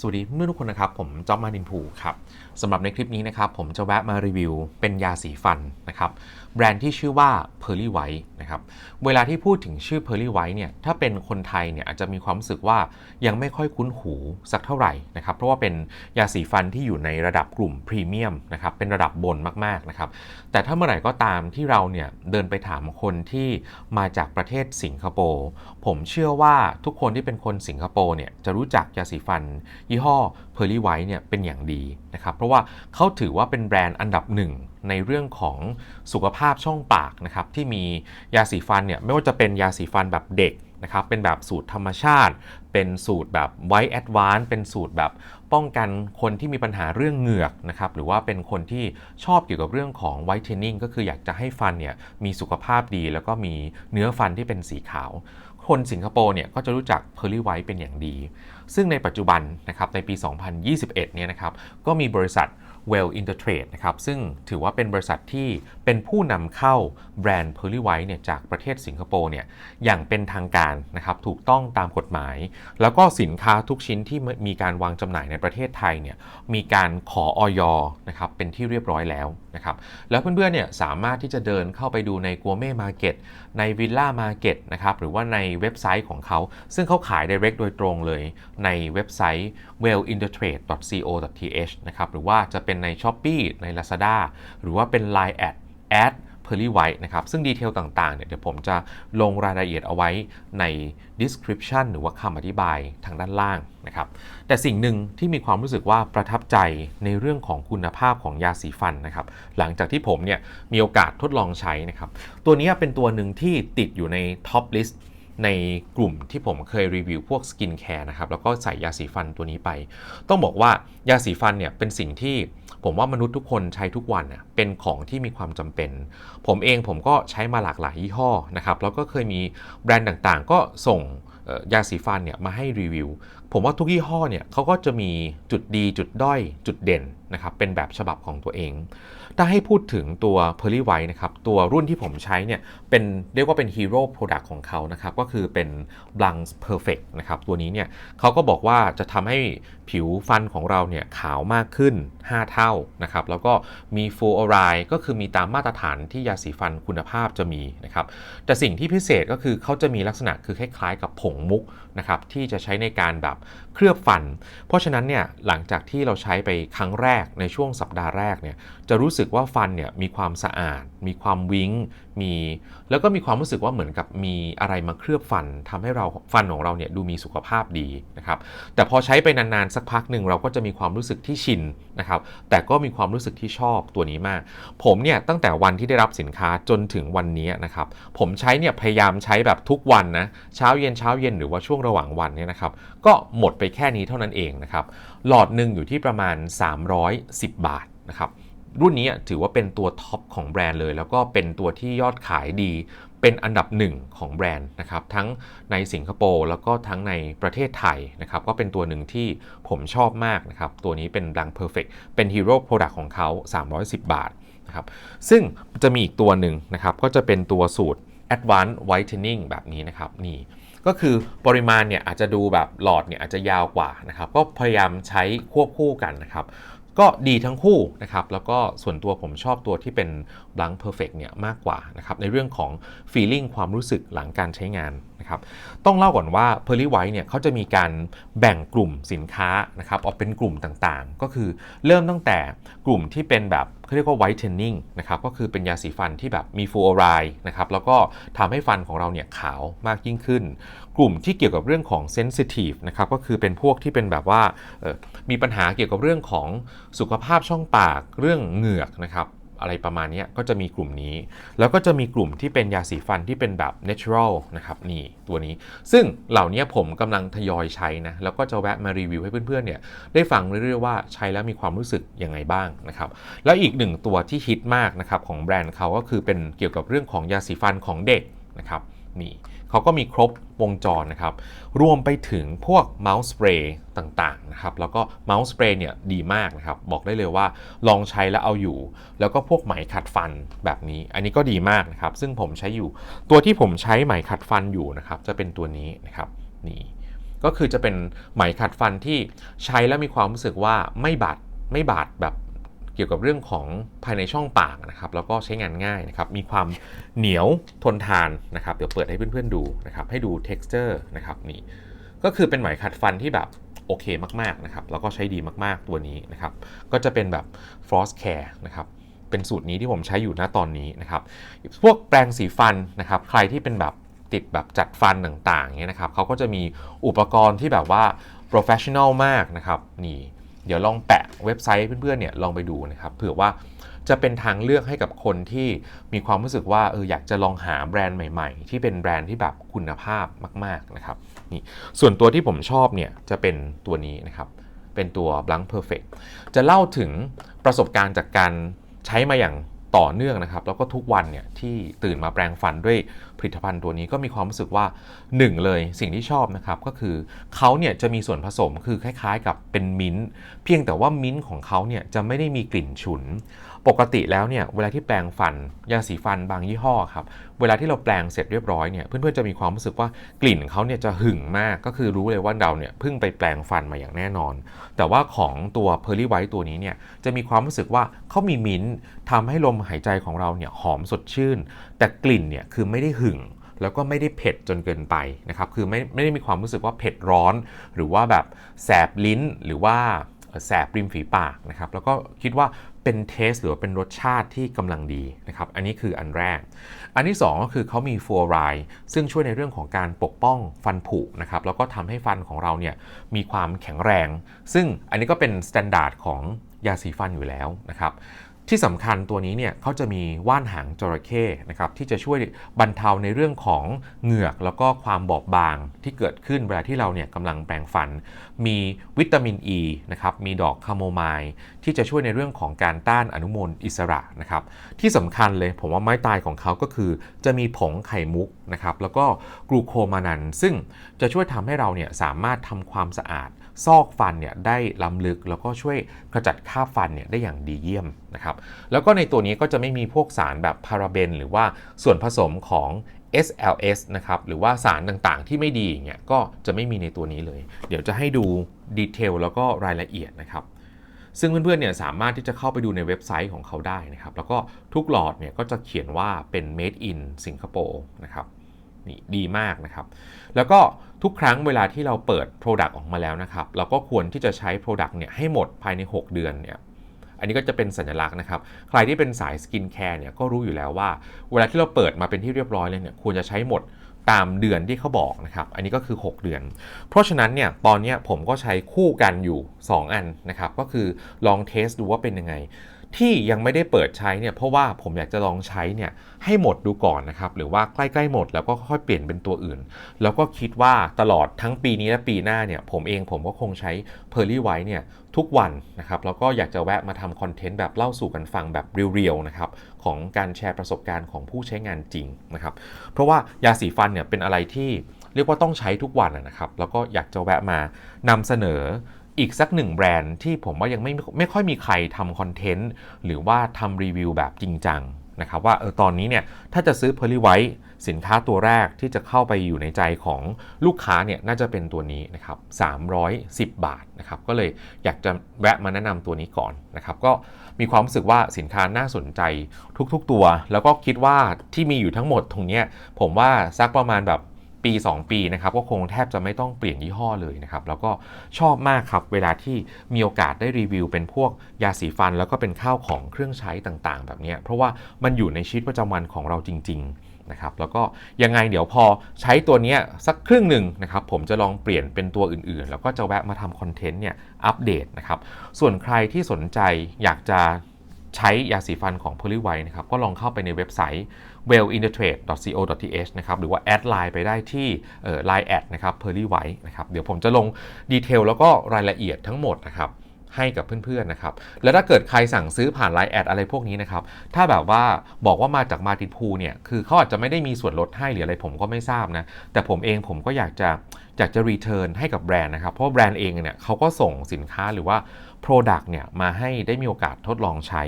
สวัสดีเพื่อนทุกคนนะครับ ผมจอมมาดินภูครับสำหรับในคลิปนี้นะครับ ผมจะแวะมารีวิวเป็นยาสีฟันนะครับ แบรนด์ที่ชื่อว่า p e r l y White นะครับ เวลาที่พูดถึงชื่อ p e r l y White เนี่ยถ้าเป็นคนไทยเนี่ยอาจจะมีความรู้สึกว่ายังไม่ค่อยคุ้นหูสักเท่าไหร่นะครับ เพราะว่าเป็นยาสีฟันที่อยู่ในระดับกลุ่มพรีเมียมนะครับเป็นระดับบนมากๆนะครับ แต่ถ้าเมื่อไหร่ก็ตามที่เราเนี่ยเดินไปถามคนที่มาจากประเทศสิงคโปร์ผมเชื่อว่าทุกคนที่เป็นคนสิงคโปร์เนี่ยจะรู้จักยาสีฟันยี่ห้อ Pearly White เนี่ยเป็นอย่างดีนะครับเพราะว่าเขาถือว่าเป็นแบรนด์อันดับหนึ่งในเรื่องของสุขภาพช่องปากนะครับที่มียาสีฟันเนี่ยไม่ว่าจะเป็นยาสีฟันแบบเด็กนะครับเป็นแบบสูตรธรรมชาติ เป็นสูตรแบบไวท์แอดวานซ์เป็นสูตรแบบป้องกันคนที่มีปัญหาเรื่องเหงือกนะครับหรือว่าเป็นคนที่ชอบเกี่ยวกับเรื่องของไวท์เทนนิ่งก็คืออยากจะให้ฟันเนี่ยมีสุขภาพดี แล้วก็มีเนื้อฟันที่เป็นสีขาว คนสิงคโปร์เนี่ยก็จะรู้จัก Pearly White เป็นอย่างดี ซึ่งในปัจจุบันนะครับในปี 2021 เนี่ยนะครับก็มีบริษัท Well Intertrade นะครับซึ่งถือว่าเป็นบริษัทที่เป็นผู้นำเข้าแบรนด์ p e r l y White เนี่ยจากประเทศสิงคโปร์เนี่ยอย่างเป็นทางการนะครับถูกต้องตามกฎหมาย แล้วก็สินค้าทุกชิ้นที่มีการวางจำหน่ายในประเทศไทยเนี่ยมีการขอออยนะครับเป็นที่เรียบร้อยแล้ว นะครับแล้วเพื่อนๆเนี่ยสามารถที่จะเดินเข้าไปดูในกัวเม่มาร์เก็ตในวิลล่ามาร์เก็ตนะครับหรือว่าในเว็บไซต์ของเขา ซึ่งเขาขาย direct โดยตรงเลยในเว็บไซต์ wellintertrade.co.th นะครับหรือว่าจะเป็นใน Shopee ใน Lazada หรือว่าเป็น Line at at Pearly White นะครับ ซึ่งดีเทลต่างๆเนี่ยเดี๋ยวผมจะลงรายละเอียดเอาไว้ใน description หรือว่าคำอธิบายทางด้านล่างนะครับ แต่สิ่งหนึ่งที่มีความรู้สึกว่าประทับใจในเรื่องของคุณภาพของยาสีฟันนะครับ หลังจากที่ผมเนี่ยมีโอกาสทดลองใช้นะครับ ตัวนี้เป็นตัวหนึ่งที่ติดอยู่ในท็อปลิสต์ ในกลุ่มที่ผมเคยรีวิวพวกสกินแคร์นะครับ แล้วก็ใส่ยาสีฟันตัวนี้ไป ต้องบอกว่ายาสีฟันเนี่ยเป็นสิ่งที่ผมว่ามนุษย์ทุกคนใช้ทุกวันเป็นของที่มีความจำเป็น ผมเองผมก็ใช้มาหลากหลายยี่ห้อนะครับ แล้วก็เคยมีแบรนด์ต่างๆ ก็ส่งยาสีฟันเนี่ยมาให้รีวิวผมว่าทุกยี่ห้อเนี่ยเขาก็จะมีจุดดีจุดด้อยจุดเด่นนะครับเป็นแบบฉบับของตัวเอง ถ้าให้พูดถึงตัว p e r l y White นะครับตัวรุ่นที่ผมใช้เนี่ยเป็นเรียกว่าเป็นฮีโร่โปรดักต์ของเขานะครับก็คือเป็น Blanc Perfect นะครับตัวนี้เนี่ยเขาก็บอกว่าจะทำให้ผิวฟันของเราเนี่ยขาวมากขึ้น 5 เท่านะครับแล้วก็มี fluoride ก็คือมีตามมาตรฐานที่ยาสีฟันคุณภาพจะมีนะครับแต่สิ่งที่พิเศษก็คือเขาจะมีลักษณะคือคล้ายๆ กับผงมุก นะครับที่จะใช้ในการแบบเคลือบฟัน เพราะฉะนั้นเนี่ยหลังจากที่เราใช้ไปครั้งแรกในช่วงสัปดาห์แรกเนี่ยจะรู้สึกว่าฟันเนี่ยมีความสะอาด มีความวิ้ง มี แล้วก็มีความรู้สึกว่าเหมือนกับมีอะไรมาเคลือบฟันทำให้เราฟันของเราเนี่ยดูมีสุขภาพดีนะครับแต่พอใช้ไปนานๆสักพักหนึ่งเราก็จะมีความรู้สึกที่ชินนะครับแต่ก็มีความรู้สึกที่ชอบตัวนี้มาก ผมเนี่ยตั้งแต่วันที่ได้รับสินค้าจนถึงวันนี้นะครับผมใช้เนี่ยพยายามใช้แบบทุกวันนะเช้าเย็นเช้าเย็นหรือว่าช่วงระหว่างวันเนี่ยนะครับก็หมดไปแค่นี้เท่านั้นเองนะครับหลอดหนึ่งอยู่ที่ประมาณ 310 บาทนะครับ รุ่นนี้ถือว่าเป็นตัวท็อปของแบรนด์เลย แล้วก็เป็นตัวที่ยอดขายดี เป็นอันดับหนึ่งของแบรนด์นะครับ ทั้งในสิงคโปร์แล้วก็ทั้งในประเทศไทยนะครับ ก็เป็นตัวหนึ่งที่ผมชอบมากนะครับ ตัวนี้เป็นดังเพอร์เฟกเป็นฮีโร่โปรดักต์ของเขา 310 บาทนะครับ ซึ่งจะมีอีกตัวหนึ่งนะครับ ก็จะเป็นตัวสูตร Advanced Whitening แบบนี้นะครับนี่ก็คือปริมาณเนี่ยอาจจะดูแบบหลอดเนี่ยอาจจะยาวกว่านะครับ ก็พยายามใช้ควบคู่กันนะครับ ก็ดีทั้งคู่นะครับแล้วก็ส่วนตัวผมชอบตัวที่เป็น blank Perfect เนี่ยมากกว่านะครับในเรื่องของ feeling ความรู้สึกหลังการใช้งานนะครับต้องเล่าก่อนว่า p e r l y White เนี่ยเขาจะมีการแบ่งกลุ่มสินค้านะครับออกเป็นกลุ่มต่างๆ ก็คือเริ่มตั้งแต่กลุ่มที่เป็นแบบ เขาเรียกว่าไวท์เทนนิ่งนะครับก็คือเป็นยาสีฟันที่แบบมีฟูออไรด์นะครับแล้วก็ทำให้ฟันของเราเนี่ยขาวมากยิ่งขึ้น กลุ่มที่เกี่ยวกับเรื่องของเซนซิทีฟนะครับก็คือเป็นพวกที่เป็นแบบว่ามีปัญหาเกี่ยวกับเรื่องของสุขภาพช่องปากเรื่องเหงือกนะครับ อะไรประมาณนี้ก็จะมีกลุ่มนี้ แล้วก็จะมีกลุ่มที่เป็นยาสีฟันที่เป็นแบบ natural นะครับนี่ตัวนี้ ซึ่งเหล่านี้ผมกำลังทยอยใช้นะ แล้วก็จะแวะมารีวิวให้เพื่อนๆเนี่ยได้ฟังเรื่อยๆว่าใช้แล้วมีความรู้สึกยังไงบ้างนะครับ แล้วอีกหนึ่งตัวที่ฮิตมากนะครับของแบรนด์เขาก็คือเป็นเกี่ยวกับเรื่องของยาสีฟันของเด็กนะครับ นี่เขาก็มีครบวงจรนะครับ รวมไปถึงพวกเมาส์สเปรย์ต่างๆนะครับ แล้วก็เมาส์สเปรย์เนี่ยดีมากนะครับ บอกได้เลยว่าลองใช้แล้วเอาอยู่ แล้วก็พวกไหมขัดฟันแบบนี้ อันนี้ก็ดีมากนะครับ ซึ่งผมใช้อยู่ ตัวที่ผมใช้ไหมขัดฟันอยู่นะครับ จะเป็นตัวนี้นะครับ นี่ ก็คือจะเป็นไหมขัดฟันที่ใช้แล้วมีความรู้สึกว่าไม่บาดไม่บาดแบบ เกี่ยวกับเรื่องของภายในช่องปากนะครับแล้วก็ใช้งานง่ายนะครับมีความเหนียวทนทานนะครับเดี๋ยวเปิดให้เพื่อนๆดูนะครับให้ดู texture นะครับนี่ก็คือเป็นไหมขัดฟันที่แบบโอเคมากๆนะครับแล้วก็ใช้ดีมากๆตัวนี้นะครับก็จะเป็นแบบ frost care นะครับเป็นสูตรนี้ที่ผมใช้อยู่ณตอนนี้นะครับพวกแปรงสีฟันนะครับใครที่เป็นแบบติดแบบจัดฟันต่างๆเงี้ยนะครับเขาก็จะมีอุปกรณ์ที่แบบว่า professional มากนะครับนี่ เดี๋ยวลองแปะเว็บไซต์เพื่อนๆเนี่ยลองไปดูนะครับเผื่อว่าจะเป็นทางเลือกให้กับคนที่มีความรู้สึกว่าเอออยากจะลองหาแบรนด์ใหม่ๆ ที่เป็นแบรนด์ที่แบบคุณภาพมากๆนะครับนี่ส่วนตัวที่ผมชอบเนี่ยจะเป็นตัวนี้นะครับเป็นตัว Blank Perfect จะเล่าถึงประสบการณ์จากการใช้มาอย่างต่อเนื่องนะครับ แล้วก็ทุกวันเนี่ยที่ตื่นมาแปรงฟันด้วยผลิตภัณฑ์ตัวนี้ก็มีความรู้สึกว่าหนึ่งเลยสิ่งที่ชอบนะครับก็คือเขาเนี่ยจะมีส่วนผสมคือคล้ายๆ กับเป็นมิ้นท์เพียงแต่ว่ามิ้นท์ของเขาเนี่ยจะไม่ได้มีกลิ่นฉุน ปกติแล้วเนี่ยเวลาที่แปรงฟันยาสีฟันบางยี่ห้อครับเวลาที่เราแปรงเสร็จเรียบร้อยเนี่ยเพื่อนๆจะมีความรู้สึกว่ากลิ่นเขาเนี่ยจะหึงมากก็คือรู้เลยว่าเราเนี่ยเพิ่งไปแปรงฟันมาอย่างแน่นอน แต่ว่าของตัว Pearly White ตัวนี้เนี่ยจะมีความรู้สึกว่าเขามีมิ้นท์ทำให้ลมหายใจของเราเนี่ยหอมสดชื่น แต่กลิ่นเนี่ยคือไม่ได้หึง แล้วก็ไม่ได้เผ็ดจนเกินไปนะครับคือไม่ไม่ได้มีความรู้สึกว่าเผ็ดร้อน หรือว่าแบบแสบลิ้นหรือว่าแสบริมฝีปากนะครับแล้วก็คิดว่าเป็นเทสหรือว่าเป็นรสชาติที่กำลังดีนะครับอันนี้คืออันแรก อันที่ 2 ก็คือเขามีฟลูออไรด์ซึ่งช่วยในเรื่องของการปกป้องฟันผุนะครับแล้วก็ทำให้ฟันของเราเนี่ยมีความแข็งแรง ซึ่งอันนี้ก็เป็นมาตรฐานของยาสีฟันอยู่แล้วนะครับ ที่สำคัญตัวนี้เนี่ยเขาจะมีว่านหางจระเข้นะครับที่จะช่วยบรรเทาในเรื่องของเหงือกแล้วก็ความบอบบางที่เกิดขึ้นเวลาที่เราเนี่ยกำลังแปรงฟัน มีวิตามินอ e ีนะครับมีดอกคาโมไมล์ที่จะช่วยในเรื่องของการต้านอนุมูลอิสระนะครับที่สำคัญเลยผมว่าไม้ตายของเขาก็คือ จะมีผงไข่มุกนะครับแล้วก็กลูโคมานันซึ่งจะช่วยทำให้เราเนี่ยสามารถทำความสะอาด ซอกฟันเนี่ยได้ล้ำลึกแล้วก็ช่วยขจัดคราบฟันเนี่ยได้อย่างดีเยี่ยมนะครับแล้วก็ในตัวนี้ก็จะไม่มีพวกสารแบบพาราเบน หรือว่าส่วนผสมของ SLS นะครับหรือว่าสารต่างๆที่ไม่ดีอย่างเงี้ยก็จะไม่มีในตัวนี้เลย เดี๋ยวจะให้ดูดีเทลแล้วก็รายละเอียดนะครับซึ่งเพื่อนๆเนี่ยสามารถที่จะเข้าไปดูในเว็บไซต์ของเขาได้นะครับ แล้วก็ทุกหลอดเนี่ยก็จะเขียนว่าเป็น made in สิงคโปร์นะครับ นี่ดีมากนะครับ แล้วก็ทุกครั้งเวลาที่เราเปิด Product ออกมาแล้วนะครับ เราก็ควรที่จะใช้ Product เนี่ยให้หมดภายใน 6 เดือนเนี่ยอันนี้ก็จะเป็นสัญลักษณ์นะครับ ใครที่เป็นสายสกินแคร์เนี่ยก็รู้อยู่แล้วว่า เวลาที่เราเปิดมาเป็นที่เรียบร้อยเลยเนี่ยควรจะใช้หมดตามเดือนที่เขาบอกนะครับ อันนี้ก็คือ 6 เดือน เพราะฉะนั้นเนี่ยตอนนี้ผมก็ใช้คู่กันอยู่ 2 อันนะครับ ก็คือลองเทสดูว่าเป็นยังไง ที่ยังไม่ได้เปิดใช้เนี่ยเพราะว่าผมอยากจะลองใช้เนี่ยให้หมดดูก่อนนะครับ หรือว่าใกล้ๆหมดแล้วก็ค่อยเปลี่ยนเป็นตัวอื่น แล้วก็คิดว่าตลอดทั้งปีนี้และปีหน้าเนี่ยผมเองผมก็คงใช้ Pearly White เนี่ยทุกวันนะครับ แล้วก็อยากจะแวะมาทำคอนเทนต์แบบเล่าสู่กันฟังแบบเรียวๆนะครับ ของการแชร์ประสบการณ์ของผู้ใช้งานจริงนะครับ เพราะว่ายาสีฟันเนี่ยเป็นอะไรที่เรียกว่าต้องใช้ทุกวันนะครับ แล้วก็อยากจะแวะมานำเสนอ อีกสักหนึ่งแบรนด์ที่ผมว่ายังไม่ไม่ค่อยมีใครทำคอนเทนต์หรือว่าทำรีวิวแบบจริงจังนะครับว่าเออตอนนี้เนี่ยถ้าจะซื้อ Pearly White สินค้าตัวแรกที่จะเข้าไปอยู่ในใจของลูกค้าเนี่ยน่าจะเป็นตัวนี้นะครับ310 บาทนะครับก็เลยอยากจะแวะมาแนะนำตัวนี้ก่อนนะครับก็มีความรู้สึกว่าสินค้าน่าสนใจทุกๆตัว แล้วก็คิดว่าที่มีอยู่ทั้งหมดตรงนี้ผมว่าสักประมาณแบบ ปี 2 ปีนะครับก็คงแทบจะไม่ต้องเปลี่ยนยี่ห้อเลยนะครับแล้วก็ชอบมากครับเวลาที่มีโอกาสได้รีวิว เป็นพวกยาสีฟัน แล้วก็เป็นข้าวของเครื่องใช้ต่างๆ แบบนี้เพราะว่ามันอยู่ในชีวิตประจำวันของเราจริง ๆนะครับแล้วก็ยังไงเดี๋ยวพอใช้ตัวนี้สักครึ่งหนึ่งนะครับผมจะลองเปลี่ยนเป็นตัวอื่นๆ แล้วก็จะแวะมาทำคอนเทนต์เนี่ยอัปเดตนะครับส่วนใครที่สนใจอยากจะ ใช้ยาสีฟันของ p o l y w h i t นะครับ ก็ลองเข้าไปในเว็บไซต์ wellintertrade.co.th นะครับ หรือว่าแอดไลน์ไปได้ที่ไลน์แอดนะครับ pearly w h i t นะครับ เดี๋ยวผมจะลงดีเทลแล้วก็รายละเอียดทั้งหมดนะครับให้กับเพื่อนๆนะครับ แล้วถ้าเกิดใครสั่งซื้อผ่านไลน์แอดอะไรพวกนี้นะครับ ถ้าแบบว่าบอกว่ามาจากมาตินพูเนี่ย คือเขาอาจจะไม่ได้มีส่วนลดให้หรืออะไรผมก็ไม่ทราบนะ แต่ผมเองผมก็อยากจะ อยากจะรีเทิร์นให้กับแบรนด์นะครับ เพราะแบรนด์เองเนี่ยเขาก็ส่งสินค้าหรือว่า Product เนี่ยมาให้ได้มีโอกาสทดลองใช้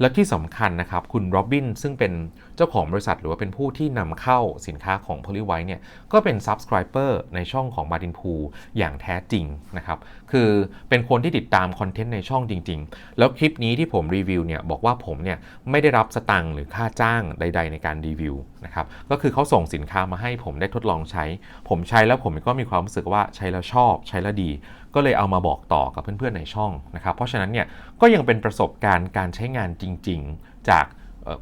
และที่สำคัญนะครับ คุณโรบินซึ่งเป็นเจ้าของบริษัท หรือว่าเป็นผู้ที่นำเข้าสินค้าของ p o l y w h i t e เนี่ยก็เป็น Subscriber ในช่องของ Martin p o o อย่างแท้จริงนะครับ คือเป็นคนที่ติดตามคอนเทนต์ในช่องจริง ๆ แล้วคลิปนี้ที่ผมรีวิวเนี่ยบอกว่าผมเนี่ยไม่ได้รับสตังค์หรือค่าจ้างใด ๆ ในการรีวิวนะครับก็คือเขาส่งสินค้ามาให้ผมได้ทดลองใช้ ผมใช้แล้วผมก็มีความรู้สึกว่าใช้แล้วชอบใช้แล้วดี ก็เลยเอามาบอกต่อกับเพื่อนๆในช่องนะครับเพราะฉะนั้นเนี่ยก็ยังเป็นประสบการณ์การใช้งานจริง ๆ จาก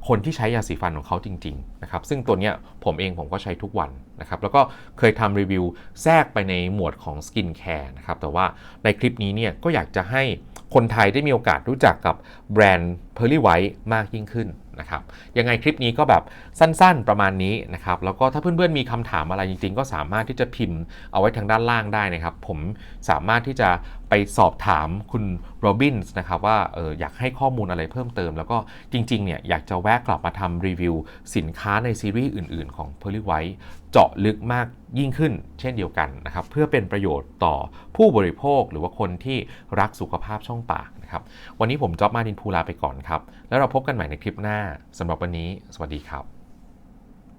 คนที่ใช้ยาสีฟันของเขาจริงๆนะครับซึ่งตัวเนี้ยผมเองผมก็ใช้ทุกวันนะครับแล้วก็เคยทำรีวิวแทรกไปในหมวดของสกินแคร์นะครับแต่ว่าในคลิปนี้เนี่ยก็อยากจะให้คนไทยได้มีโอกาสรู้จักกับแบรนด์ Pearly White มากยิ่งขึ้น นะครับยังไงคลิปนี้ก็แบบสั้นๆประมาณนี้นะครับแล้วก็ถ้าเพื่อนๆมีคำถามอะไรจริงๆ ก็สามารถที่จะพิมพ์เอาไว้ทางด้านล่างได้นะครับ ผมสามารถที่จะ ไปสอบถามคุณโรบินส์นะครับว่าเอออยากให้ข้อมูลอะไรเพิ่มเติม แล้วก็จริงๆเนี่ยอยากจะแวะกลับมาทำรีวิวสินค้าในซีรีส์อื่นๆ ของ p e r l y White เจาะลึกมากยิ่งขึ้นเช่นเดียวกันนะครับเพื่อเป็นประโยชน์ต่อผู้บริโภคหรือว่าคนที่รักสุขภาพช่องปากนะครับวันนี้ผมจ๊อบมาดินพูลาไปก่อนครับ แล้วเราพบกันใหม่ในคลิปหน้าสำหรับวันนี้ สวัสดีครับ